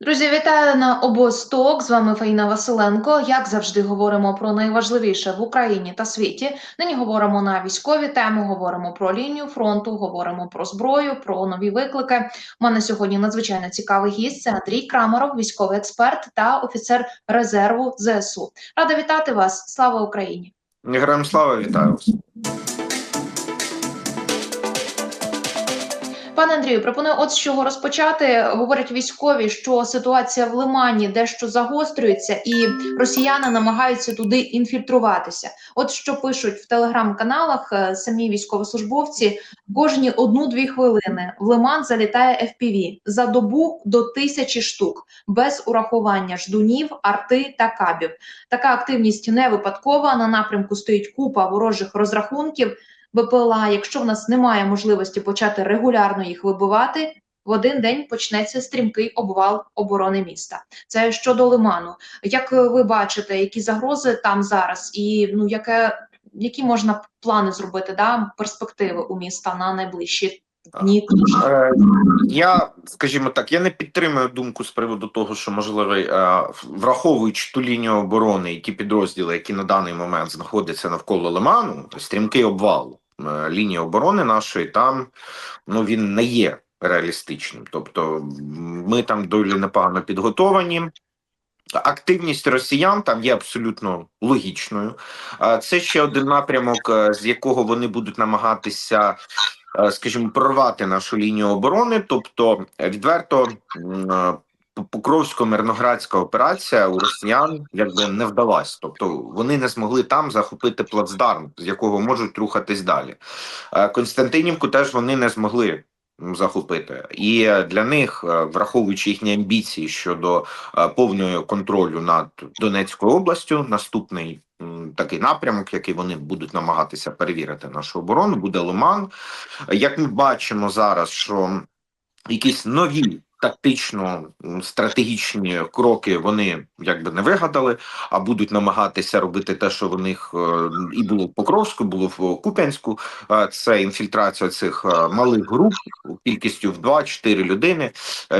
Друзі, вітаю на обосток. З вами Фаїна Василенко. Як завжди, говоримо про найважливіше в Україні та світі. Нині говоримо на військові теми. Говоримо про лінію фронту, говоримо про зброю, про нові виклики. У мене сьогодні надзвичайно цікавий гість. Це Андрій Крамаров, військовий експерт та офіцер резерву ЗСУ. Рада вітати вас. Слава Україні! Героям слава вітаю вас. Пане Андрію, пропоную от з чого розпочати. Говорять військові, що ситуація в Лимані дещо загострюється, і росіяни намагаються туди інфільтруватися. От що пишуть в телеграм-каналах е, самі військовослужбовці: кожні одну-дві хвилини в Лиман залітає FPV за добу до тисячі штук без урахування ждунів, арти та кабів. Така активність не випадкова. На напрямку стоїть купа ворожих розрахунків. БПЛА, якщо в нас немає можливості почати регулярно їх вибивати, в один день почнеться стрімкий обвал оборони міста. Це щодо лиману. Як ви бачите, які загрози там зараз, і ну яке які можна плани зробити да перспективи у міста на найближчі дні? Е, Я, скажімо так, я не підтримую думку з приводу того, що можливо, е, враховуючи ту лінію оборони і ті підрозділи, які на даний момент знаходяться навколо Лиману, стрімкий обвал лінії оборони нашої, там ну він не є реалістичним. Тобто, ми там доволі непогано підготовані. Активність росіян там є абсолютно логічною. Це ще один напрямок, е, з якого вони будуть намагатися, е, скажімо, прорвати нашу лінію оборони. Тобто, е, відверто е, Покровсько-мирноградська операція у росіян якби не вдалась. Тобто вони не змогли там захопити плацдарм, з якого можуть рухатись далі. Е, Константинівку теж вони не змогли захопити, і для них, е, враховуючи їхні амбіції щодо е, повного контролю над Донецькою областю, наступний такий напрямок, який вони будуть намагатися перевірити нашу оборону, буде Лиман. Як ми бачимо зараз, що якісь нові. Тактично стратегічні кроки вони якби не вигадали, а будуть намагатися робити те, що в них е, і було в Покровську, було в Куп'янську. Е, Це інфільтрація цих е, малих груп кількістю в 2-4 людини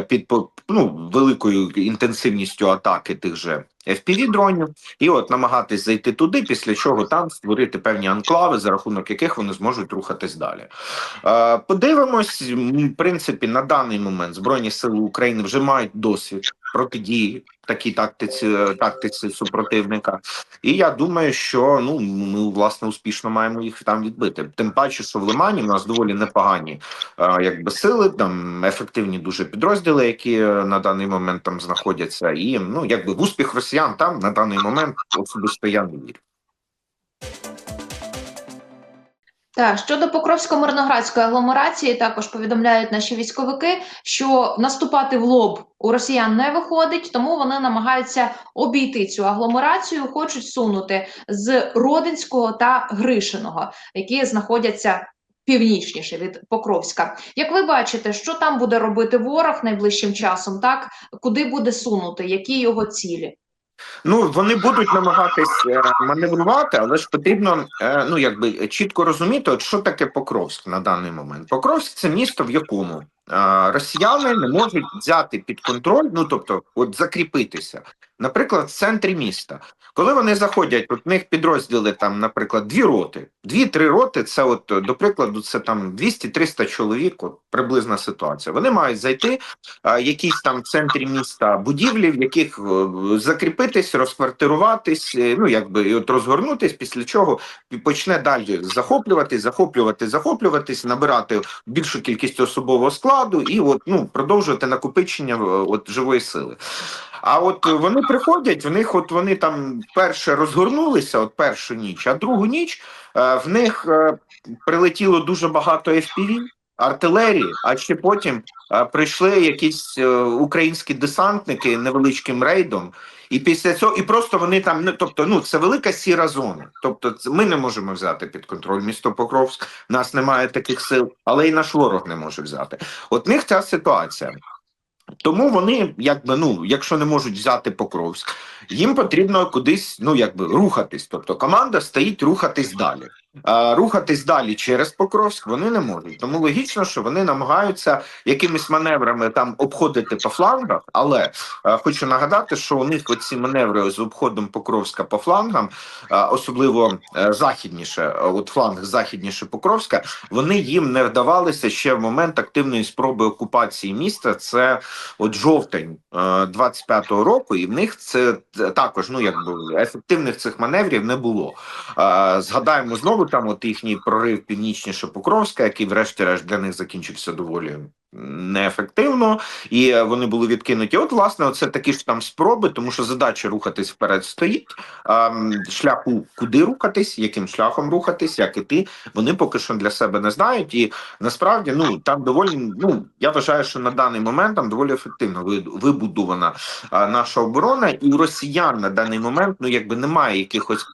під ну, великою інтенсивністю атаки тих же fpv дронів, і от намагатись зайти туди, після чого там створити певні анклави, за рахунок яких вони зможуть рухатись далі. Е, Подивимось, в принципі, на даний момент Збройні сили України вже мають досвід протидії такій тактиці, е, тактиці супротивника. І я думаю, що ну ми власне успішно маємо їх там відбити. Тим паче, що в Лимані у нас доволі непогані а, якби сили, там ефективні дуже підрозділи, які е, на даний момент там знаходяться. І ну якби в успіх росіян там на даний момент особисто я не вірю. Так, щодо Покровсько-Мирноградської агломерації, також повідомляють наші військовики, що наступати в лоб у росіян не виходить, тому вони намагаються обійти цю агломерацію, хочуть сунути з Родинського та Гришиного, які знаходяться північніше від Покровська. Як ви бачите, що там буде робити ворог найближчим часом? Так куди буде сунути, які його цілі? Ну вони будуть намагатись е, маневрувати, але ж потрібно е, ну якби чітко розуміти, от що таке Покровськ на даний момент. Покровськ це місто, в якому е, росіяни не можуть взяти під контроль, ну тобто, от закріпитися. Наприклад, в центрі міста, коли вони заходять, от в них підрозділи там, наприклад, дві роти, дві-три роти. Це, от до прикладу, це там 200-300 чоловік. От приблизна ситуація. Вони мають зайти а, якісь там в центрі міста будівлі, в яких е, закріпитись, розквартируватись, е, ну якби от розгорнутись, після чого почне далі захоплюватись, захоплюватись, захоплюватись, набирати більшу кількість особового складу і от ну продовжувати накопичення е, от живої сили. А от вони приходять, в них от вони там перше розгорнулися, от першу ніч, а другу ніч е, в них е, прилетіло дуже багато FPV, артилерії, а ще потім е, прийшли якісь українські десантники невеличким рейдом. І після цього, і просто вони там, ну тобто, ну це велика сіра зона. Тобто, ми не можемо взяти під контроль місто Покровськ, нас немає таких сил, але і наш ворог не може взяти. От них ця ситуація. Тому вони, якби ну, якщо не можуть взяти Покровськ, їм потрібно кудись, ну якби рухатись. Тобто команда стоїть рухатись далі. Рухатись далі через Покровськ вони не можуть. Тому логічно, що вони намагаються якимись маневрами там обходити по флангах. Але е, хочу нагадати, що у них оці маневри з обходом Покровська по флангам, е, особливо е, західніше, от фланг західніше Покровська, вони їм не вдавалися ще в момент активної спроби окупації міста. Це от жовтень е, 25-го року, і в них це також ну якби ефективних цих маневрів не було. Згадаємо знову там от їхній прорив північніше Покровська, який, врешті-решт, для них закінчився доволі неефективно, і е, вони були відкинуті. От, власне, це такі ж там спроби, тому що задача рухатись вперед стоїть. Шляху, куди рухатись, яким шляхом рухатись, як іти, вони поки що для себе не знають. І насправді, ну там доволі ну я вважаю, що на даний момент там доволі ефективно вибудована наша оборона, і у росіян на даний момент ну якби немає якихось.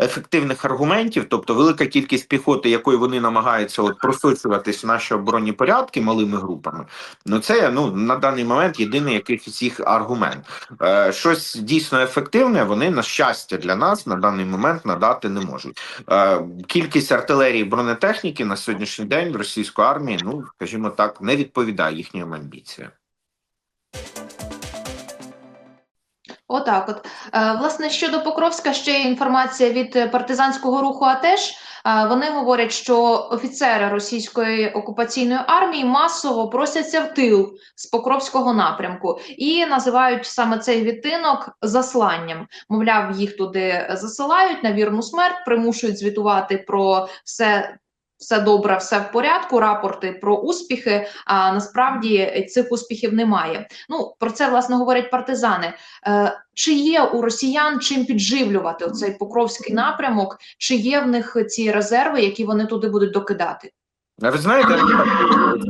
Ефективних аргументів, тобто велика кількість піхоти, якою вони намагаються от просочуватись в наші оборонні порядки малими групами. Ну це ну на даний момент єдиний якийсь їх аргумент. Е, щось дійсно ефективне. Вони на щастя для нас на даний момент надати не можуть. Е, кількість артилерії бронетехніки на сьогоднішній день в російської армії, ну скажімо так, не відповідає їхнім амбіціям. Отак, от Е, власне щодо Покровська, ще є інформація від партизанського руху. АТЕШ Е, вони говорять, що офіцери російської окупаційної армії масово просяться в тил з Покровського напрямку і називають саме цей відтинок засланням. Мовляв, їх туди засилають на вірну смерть, примушують звітувати про все. Все добре, все в порядку, рапорти про успіхи. А насправді цих успіхів немає. Ну про це власне говорять партизани. Е, чи є у росіян чим підживлювати оцей покровський напрямок? Чи є в них ці резерви, які вони туди будуть докидати? А ви знаєте, я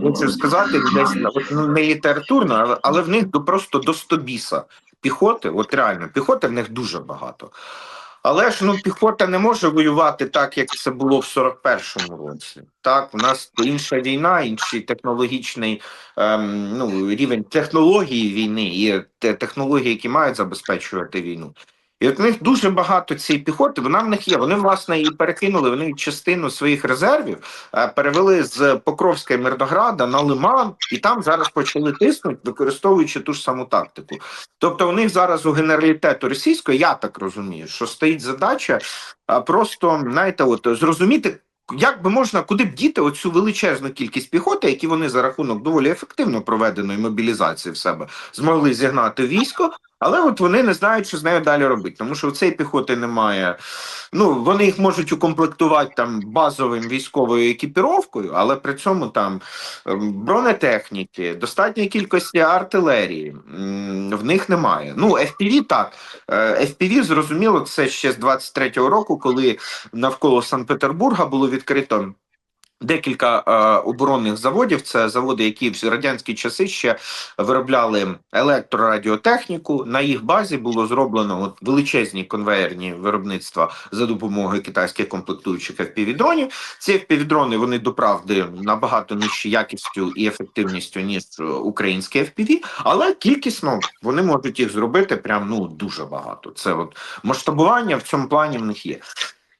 хочу сказати десь ну, не літературно, але в них просто до стобіса піхоти, от реально, піхоти в них дуже багато. Але ж ну піхота не може воювати так, як це було в 41-му році. Так, у нас інша війна, інший технологічний ем, ну, рівень технології війни і технології, які мають забезпечувати війну. І от в них дуже багато цієї піхоти, вона в них є. Вони, власне, і перекинули вони частину своїх резервів, е, перевели з Покровська і Мирнограда на Лиман, і там зараз почали тиснути, використовуючи ту ж саму тактику. Тобто, у них зараз у генералітету російської, я так розумію, що стоїть задача просто, знаєте, от зрозуміти. Як би можна куди б діти оцю величезну кількість піхоти, які вони за рахунок доволі ефективно проведеної мобілізації в себе змогли зігнати військо, але от вони не знають, що з нею далі робити, тому що у цієї піхоти немає. Ну вони їх можуть укомплектувати там базовим військовою екіпіровкою, але при цьому там ем, бронетехніки, достатньої кількості артилерії в них немає. Ну FPV так. Е, FPV, зрозуміло, це ще з 23-го року, коли навколо Санкт-Петербурга було відкрито. Декілька е, оборонних заводів. Це заводи, які в радянські часи ще виробляли електрорадіотехніку. На їх базі було зроблено от величезні конвеєрні виробництва за допомогою китайських комплектуючих FPV-дронів. Ці FPV-дрони, вони до правди набагато нижчі якістю і ефективністю ніж українські FPV, але кількісно вони можуть їх зробити прям ну дуже багато. Це от масштабування в цьому плані в них є.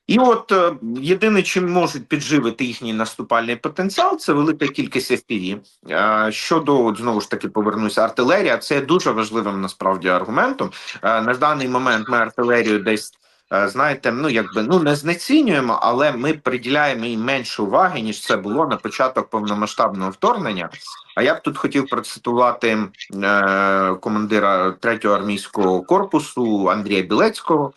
І от е, єдине, чим можуть підживити їхній наступальний потенціал, це велика кількість FPV. Е, щодо от, знову ж таки повернуся, артилерія це дуже важливим насправді аргументом. Е, на даний момент ми артилерію десь. Знаєте, ну якби ну не знецінюємо, але ми приділяємо їй менше уваги ніж це було на початок повномасштабного вторгнення. А я б тут хотів процитувати е, командира 3-го армійського корпусу Андрія Білецького,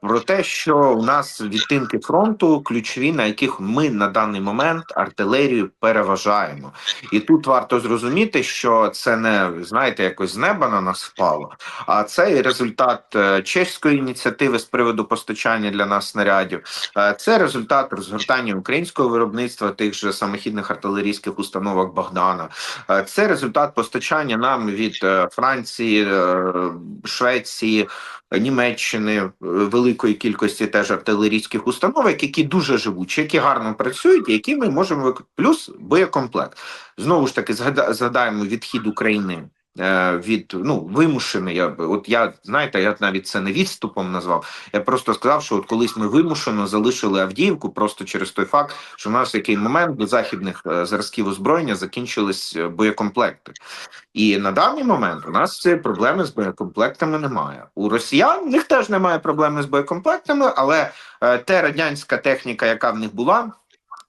про те, що у нас відтинки фронту ключові, на яких ми на даний момент артилерію переважаємо. І тут варто зрозуміти, що це не знаєте, якось з неба на нас впало, а це і результат е, чеської ініціативи з приводу постачання для нас снарядів. Е, Це результат розгортання українського виробництва тих же самохідних артилерійських установок Богдана. Е, Це результат постачання нам від е, Франції, е, Швеції. Німеччини е, великої кількості теж артилерійських установок, які дуже живучі, які гарно працюють, які ми можемо плюс боєкомплект. Знову ж таки, згадаємо відхід України від ну вимушений. Я б- от я знаєте, я навіть це не відступом назвав. Я просто сказав, що от колись ми вимушено залишили Авдіївку просто через той факт, що в нас в який момент до західних е, зразків озброєння закінчились е, боєкомплекти. І на даний момент у нас цієї проблеми з боєкомплектами немає. У росіян в них теж немає проблеми з боєкомплектами, але е, те радянська техніка, яка в них була.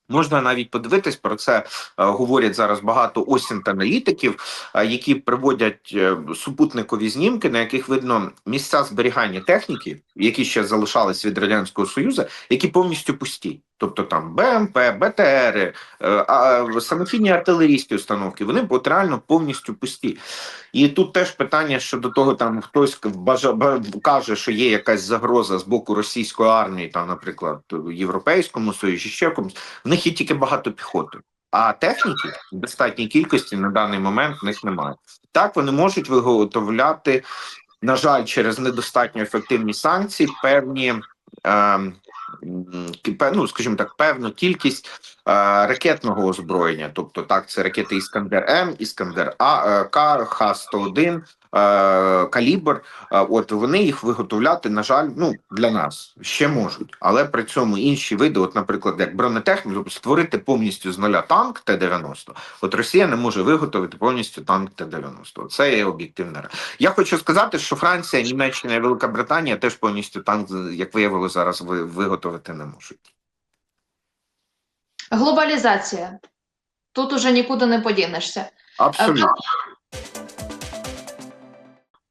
Можна навіть подивитись про це. е, говорять зараз багато осінт аналітиків, е, які приводять е, супутникові знімки, на яких видно місця зберігання техніки, які ще залишались від радянського союзу, які повністю пусті. Тобто там БМП, БТРи, е, самохідні артилерійські установки, вони от реально повністю пусті. І тут теж питання щодо того, там хтось каже, що є якась загроза з боку російської армії, там, наприклад, Європейському Союзі, ще комусь, в них є тільки багато піхоти. А техніки в достатній кількості на даний момент в них немає. Так вони можуть виготовляти, на жаль, через недостатньо ефективні санкції певні. Е, ну, скажімо так, певну кількість ракетного озброєння. Тобто, так, це ракети Іскандер М, Іскандер А, е, К, Х-101, е, Калібр. Е, От вони їх виготовляти, на жаль, ну для нас ще можуть, але при цьому інші види, от, наприклад, як бронетехніку, тобто створити повністю з нуля танк Т-90, от Росія не може виготовити повністю танк Т-90. Це є об'єктивна Я хочу сказати, що Франція, Німеччина і Велика Британія теж повністю танк, як виявилося, зараз виготовити не можуть. Глобалізація. Тут уже нікуди не подінешся. Абсолютно.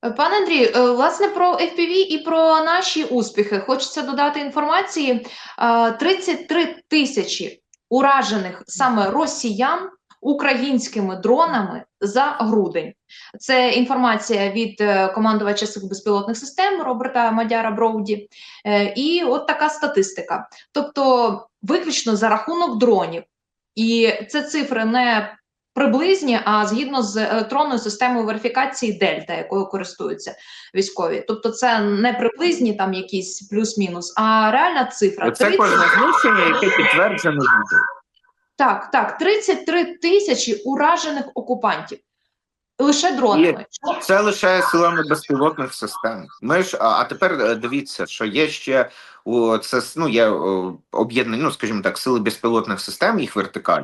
Е, Пане Андрію, е, власне, про FPV і про наші успіхи хочеться додати інформації. Е, 33 тисячі уражених саме росіян українськими дронами за грудень. Це інформація від е, командувача сил безпілотних систем Роберта Мадяра Броуді. Е, І от така статистика. Тобто, виключно за рахунок дронів. І це цифри не приблизні, а згідно з електронною системою верифікації Дельта, якою користуються військові. Тобто, це не приблизні там якісь плюс-мінус, а реальна цифра. Це 30 кожне знищення, яке підтверджено відео. Так, так, 33 тисячі уражених окупантів. Лише дронами. Що- Це лише силами безпілотних систем. Ми ж а, а тепер е, дивіться, що є ще у це ну, є о, об'єднані, ну скажімо так, сили безпілотних систем, їх вертикаль.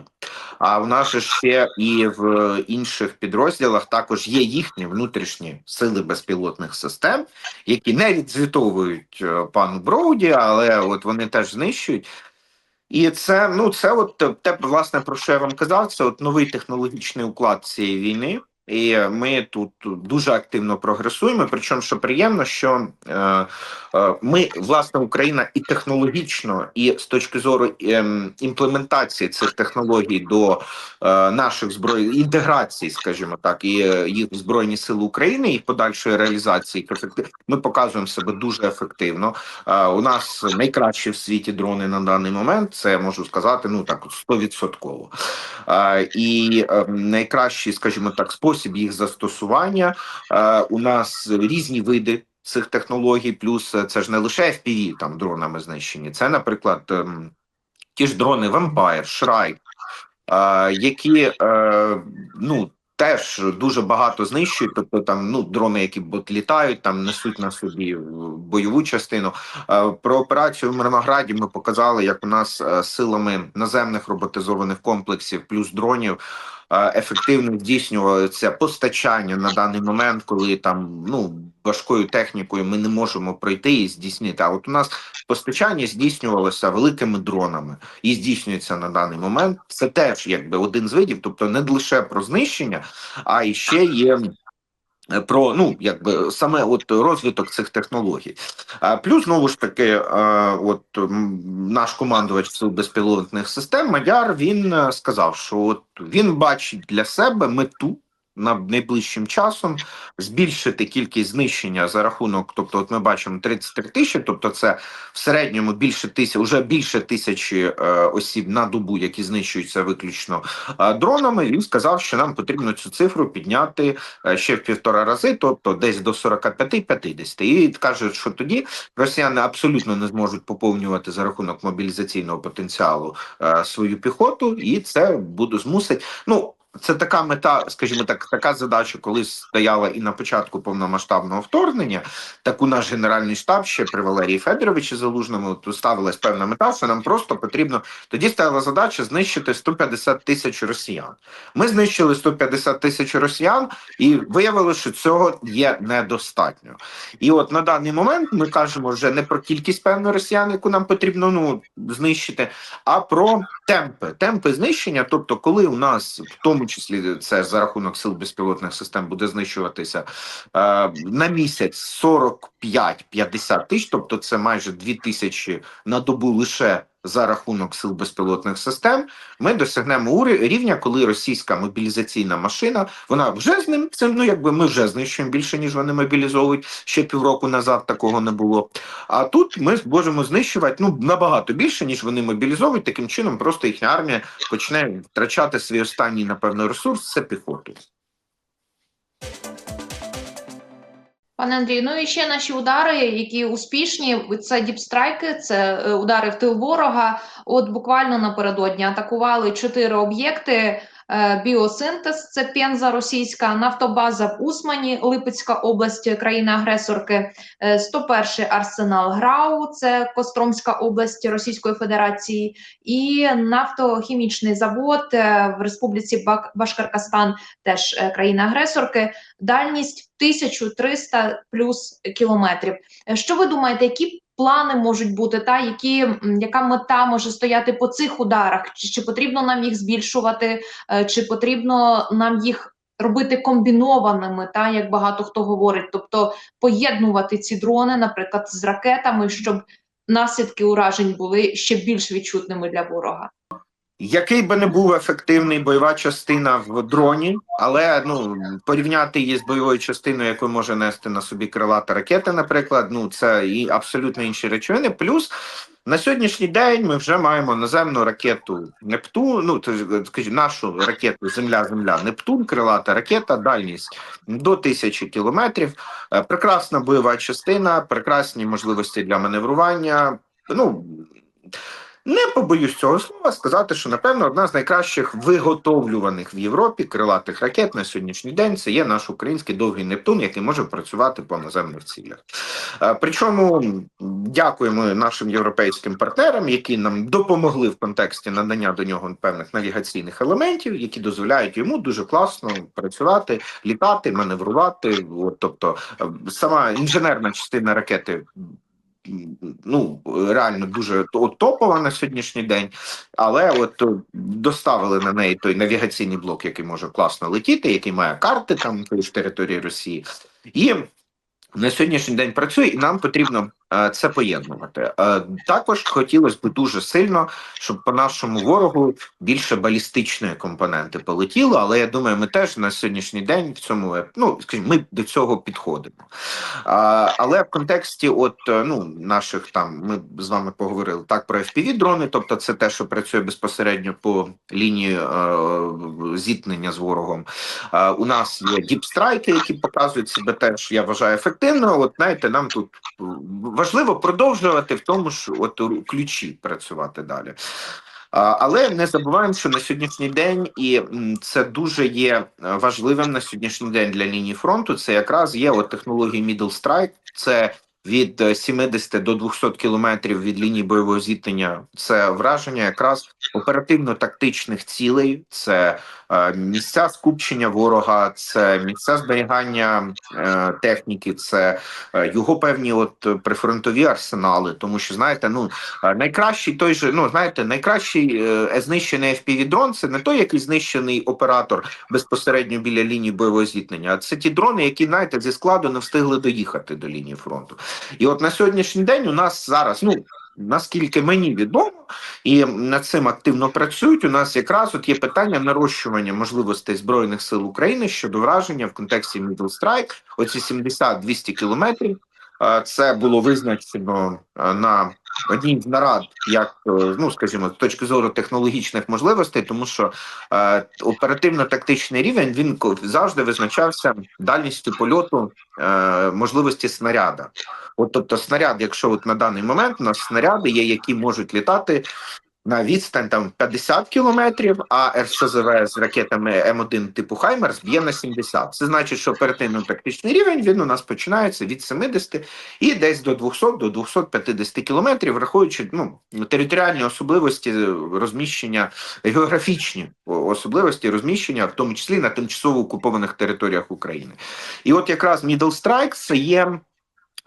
А в нас ще і в інших підрозділах також є їхні внутрішні сили безпілотних систем, які не відзвітовують е, пану Броуді, але от вони теж знищують. І це ну це от те, власне про що я вам казав. Це от новий технологічний уклад цієї війни. І ми тут дуже активно прогресуємо. Причому, що приємно, що е, е, ми, власне, Україна і технологічно, і з точки зору ем, імплементації цих технологій до е, наших зброй, інтеграції, скажімо так, і їх в збройні сили України, і подальшої реалізації Ми показуємо себе дуже ефективно. У нас найкращі в світі дрони на даний момент. Це я можу сказати, ну так, стовідсотково. І е, найкращий, скажімо так, спосіб їх застосування. Е, у нас різні види. Цих технологій, плюс е, це ж не лише FPV там дронами знищені. Це, наприклад, ем, ті ж дрони Vampire, Shrike, е, які ну теж дуже багато знищують. Тобто там ну дрони, які от літають, там несуть на собі бойову частину. Про операцію в Мирнограді ми показали, як у нас силами наземних роботизованих комплексів плюс дронів е, ефективно здійснювалося постачання на даний момент, коли там ну важкою технікою ми не можемо пройти і здійснити. А от у нас постачання здійснювалося великими дронами і здійснюється на даний момент. Це теж якби один з видів, тобто не лише про знищення, а і ще є. Е, Про ну якби саме от розвиток цих технологій, а плюс знову ж таки, е, от наш командувач безпілотних систем Мадяр він е, сказав, що от він бачить для себе мету на найближчим часом збільшити кількість знищення за рахунок, тобто, от ми бачимо 33 тисячі, тобто це в середньому більше тисяч, уже більше тисячі е, осіб на добу, які знищуються виключно е, дронами. Він сказав, що нам потрібно цю цифру підняти е, ще в півтора рази, тобто десь до 45-50. І кажуть, що тоді росіяни абсолютно не зможуть поповнювати за рахунок мобілізаційного потенціалу е, свою піхоту, і це буде змусить. Ну це така мета, скажімо так, така задача, коли стояла і на початку повномасштабного вторгнення. Так у наш генеральний штаб ще при Валерії Федоровичі Залужному ставилась певна мета, що нам просто потрібно тоді стояла задача знищити 150 тисяч росіян. Ми знищили 150 тисяч росіян, і виявилося, що цього є недостатньо. І от на даний момент ми кажемо вже не про кількість певно росіян, яку нам потрібно ну знищити, а про темпи. Темпи знищення. Тобто, коли у нас в тому числі це за рахунок сил безпілотних систем буде знищуватися е, на місяць 45-50 тисяч, тобто це майже 2 тисячі на добу лише за рахунок сил безпілотних систем. Ми досягнемо рівня, коли російська мобілізаційна машина вона вже з ним це ну якби ми вже знищуємо більше ніж вони мобілізовують ще півроку назад. Такого не було. А тут ми зможемо знищувати ну набагато більше ніж вони мобілізовують. Таким чином, просто їхня армія почне втрачати свій останній напевно ресурс це піхоту. Пане Андрію, ну і ще наші удари, які успішні, це діпстрайки, це е, удари в тил ворога. От буквально напередодні атакували чотири об'єкти. Е, Біосинтез, це Пенза російська, нафтобаза в Усмані, Липецька область, країни-агресорки, е, 101 арсенал ГРАУ, це Костромська область Російської Федерації, і нафтохімічний завод е, в Республіці Башкортостан, теж е, країни-агресорки. Дальність 1300 плюс кілометрів. Е, Що ви думаєте, які плани можуть бути, та які яка мета може стояти по цих ударах? Чи, чи потрібно нам їх збільшувати, е, чи потрібно нам їх робити комбінованими, та як багато хто говорить, тобто поєднувати ці дрони, наприклад, з ракетами, щоб наслідки уражень були ще більш відчутними для ворога? Який би не був ефективний бойова частина в дроні, але ну порівняти її з бойовою частиною, яку може нести на собі крилата ракета, наприклад, ну це і абсолютно інші речовини. Плюс на сьогоднішній день ми вже маємо наземну ракету Нептун. Ну то скажімо, нашу ракету Земля-Земля Нептун, крилата ракета, дальність до тисячі кілометрів. Е, Прекрасна бойова частина, прекрасні можливості для маневрування. Ну не побоюсь цього слова сказати, що напевно одна з найкращих виготовлюваних в Європі крилатих ракет на сьогоднішній день це є наш український довгий Нептун, який може працювати по наземних цілях. Е, Причому дякуємо нашим європейським партнерам, які нам допомогли в контексті надання до нього певних навігаційних елементів, які дозволяють йому дуже класно працювати, літати, маневрувати. Тобто е, сама інженерна частина ракети ну реально дуже то- топова на сьогоднішній день, але от е, доставили на неї той навігаційний блок, який може класно летіти, який має карти там тої ж території Росії, і на сьогоднішній день працює, і нам потрібно це поєднувати. Е, також хотілося б дуже сильно, щоб по нашому ворогу більше балістичної компоненти полетіло. Але я думаю, ми теж на сьогоднішній день в цьому е, ну скажімо, ми до цього підходимо. Але в контексті, от е, ну наших там, ми з вами поговорили так про fpv дрони, тобто це те, що працює безпосередньо по лінії е, зіткнення з ворогом. Е, у нас є діпстрайки, які показують себе теж, я вважаю, ефективно. От знаєте, нам тут е, важливо продовжувати в тому ж от ключі працювати далі. Але не забуваємо, що на сьогоднішній день, і це дуже є е, важливим на сьогоднішній день для лінії фронту. Це якраз є от технології Middle Strike, це від е, 70 до 200 кілометрів від лінії бойового зіткнення. Це враження якраз оперативно-тактичних цілей, це е, місця скупчення ворога, це місця зберігання е, техніки, це е, його певні от е, прифронтові арсенали. Тому що знаєте, ну е, найкращий той же, ну знаєте, найкращий е, знищений fpv дрон це не той, який знищений оператор безпосередньо біля лінії бойового зіткнення, а це ті дрони, які знаєте зі складу не встигли доїхати до лінії фронту. І от на сьогоднішній день у нас зараз, ну наскільки мені відомо, і над цим активно працюють. У нас якраз от є питання нарощування можливостей збройних сил України щодо враження в контексті Middle Strike, оці 70-200 кілометрів. Це було визначено на одній з нарад, як е, ну скажімо, з точки зору технологічних можливостей, тому що е, оперативно-тактичний рівень він завжди визначався дальністю польоту е, можливості снаряда. От тобто снаряд, якщо от на даний момент у нас снаряди є, які можуть літати на відстань там 50 кілометрів, а РСЗВ з ракетами М1 типу Хаймерс б'є на 70. Це значить, що оперативно тактичний рівень він у нас починається від 70 і десь до 200 до 250 кілометрів, враховуючи ну територіальні особливості розміщення, географічні особливості розміщення, в тому числі на тимчасово окупованих територіях України. І от якраз Middle Strike це є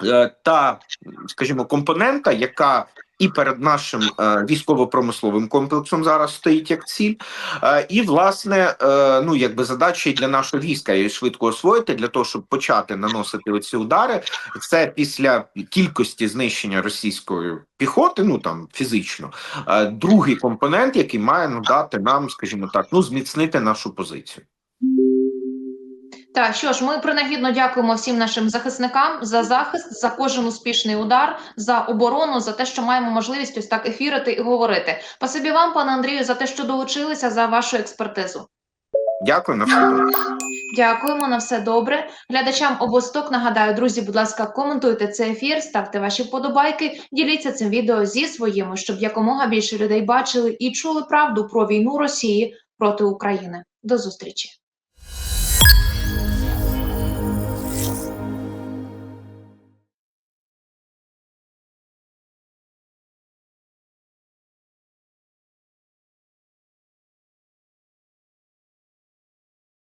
е, та, скажімо, компонента, яка і перед нашим е, військово-промисловим комплексом зараз стоїть як ціль, е, і власне, е, ну якби задача для нашого війська її швидко освоїти для того, щоб почати наносити оці удари. Це після кількості знищення російської піхоти, ну там фізично, другий компонент, який має надати нам, скажімо так, ну зміцнити нашу позицію. Так, що ж, ми принагідно дякуємо всім нашим захисникам за захист, за кожен успішний удар, за оборону, за те, що маємо можливість ось так ефірити і говорити. Спасибі вам, пане Андрію, за те, що долучилися за вашу експертизу. Дякую на все добре. Дякуємо на все добре. Глядачам обосток нагадаю, друзі, будь ласка, коментуйте цей ефір, ставте ваші вподобайки, діліться цим відео зі своїми, щоб якомога більше людей бачили і чули правду про війну Росії проти України. До зустрічі.